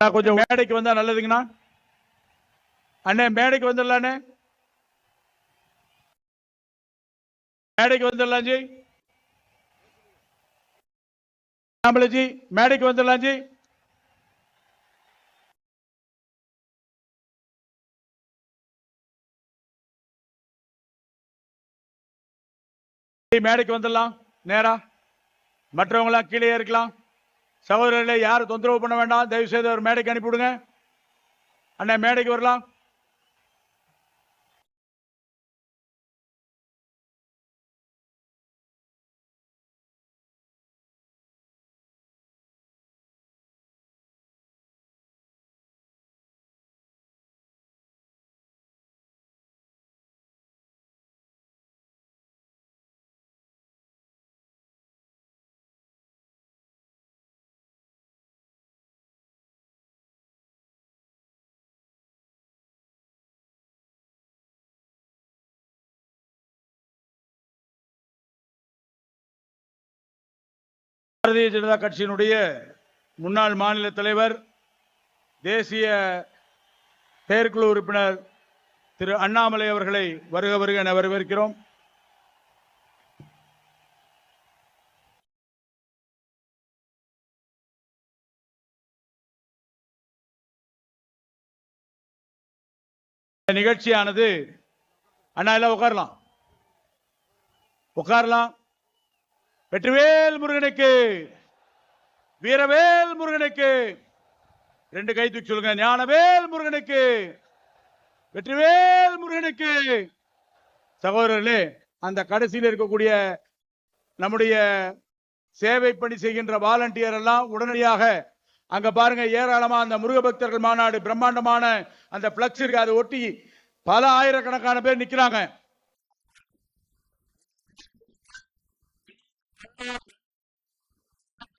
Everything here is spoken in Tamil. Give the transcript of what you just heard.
நான் கொஞ்சம் மேடைக்கு வந்தா நல்லதுங்கண்ணா. அண்ணே மேடைக்கு வந்துடலாண்ணே. மேடைக்கு வந்துடலாம் ஜி. ஜி மேடைக்கு வந்துடலாம் ஜி. ஜி, மேடைக்கு வந்துடலாம். நேரா. மற்றவங்களாம் கீழே இருக்கலாம் சகோதரர்களை யாரும் தொந்தரவு பண்ண வேண்டாம். தயவு செய்து ஒரு மேடைக்கு அனுப்பிவிடுங்க. அண்ணன் மேடைக்கு வரலாம். பாரதிய ஜனதா கட்சியினுடைய முன்னாள் மாநில தலைவர் தேசிய செயற்குழு உறுப்பினர் திரு அண்ணாமலை அவர்களை வருக வருக என வரவேற்கிறோம். நிகழ்ச்சியானது அண்ணா எல்லாம் உட்காரலாம். உட்காரலாம். வெற்றிவேல் முருகனுக்கு வீரவேல் முருகனுக்கு ரெண்டு கை தூக்கி சொல்லுங்க ஞானவேல் முருகனுக்கு வெற்றிவேல் முருகனுக்கு. சகோதரர்களே அந்த கடைசியில் இருக்கக்கூடிய நம்முடைய சேவை பணி செய்கின்ற வாலண்டியர் எல்லாம் உடனடியாக அங்க பாருங்க ஏராளமா அந்த முருக பக்தர்கள் மாநாடு பிரம்மாண்டமான அந்த பிளக்ஸ் இருக்கு. அதை ஒட்டி பல ஆயிரக்கணக்கான பேர் நிக்கிறாங்க.